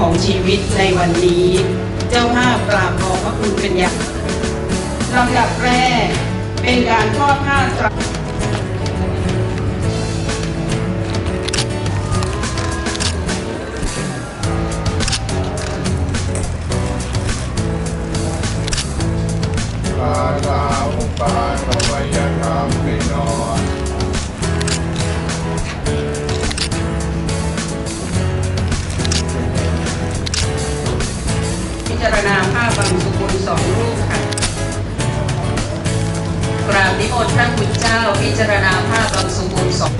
ของชีวิตในวันนี้ เจ้าภาพกราบขอบพระคุณเป็นอย่างลำดับแรกเป็นการทอดผ้าตรปาตาอุปาทวยธรรมปิ จารณาภาพบางสุกุลสองรูปค่ะ กราบนิมนต์พระคุณเจ้าพิจารณาภาพบางสุกุลสอง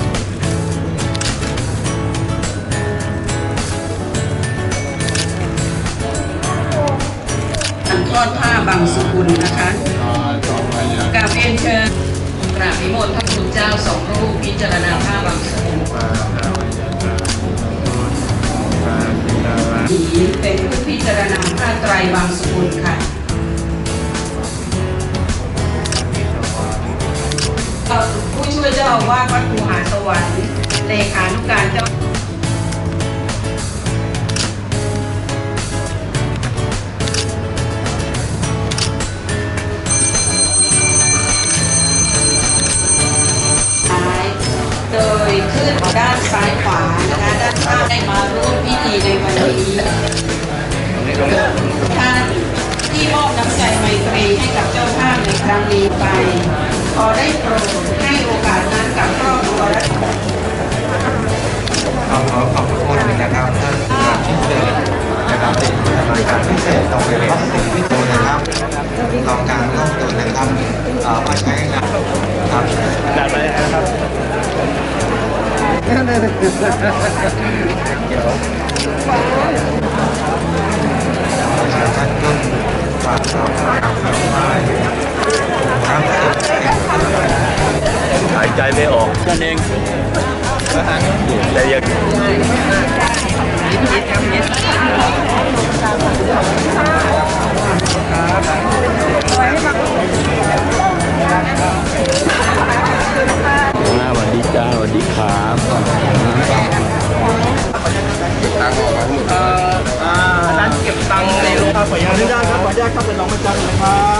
การทอดผ้าบางสุกุลนะคะปารรมกราบเรียนเชิญกราบนิมนต์พระคุณเจ้าสองรูปพิจารณาภาบางสุกุลาวะผีเป็นผู้พิจารณาผ้าไตรบางสุกุลค่ะ ผู้ช่วยเจ้าอาวาสวัดภูหาสวรรค์เลขานุการ อบน้ำใจไมตรีให้กับเจ้าภาพในครั้งนี้ไป ขอได้โปรดให้โอกาสนั้นกับครอบครัวและขอขอขอบคุณนะครับท่านผู้การพิเศษนะครับเป็นบริการพิเศษตรงเวลาสิ่งที่ดูนะครับกองการร่วมตัวนะครับมาใช้งานครับท่ หายใจไม่ออกนั่นเองแต่ยังสวัสดีจ้าสวัสดีครับทางออกมาทั้งหมดร้านเก็บตังค์ในโรงครับขออนุญาตครับขออนุญาตครับเป็นรองประจำเลยครับ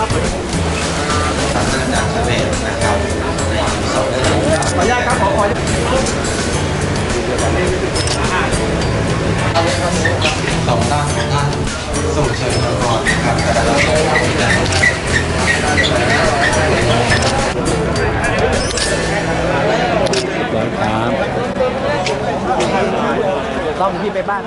ร้อยครับต้องพี่ไปบ้าน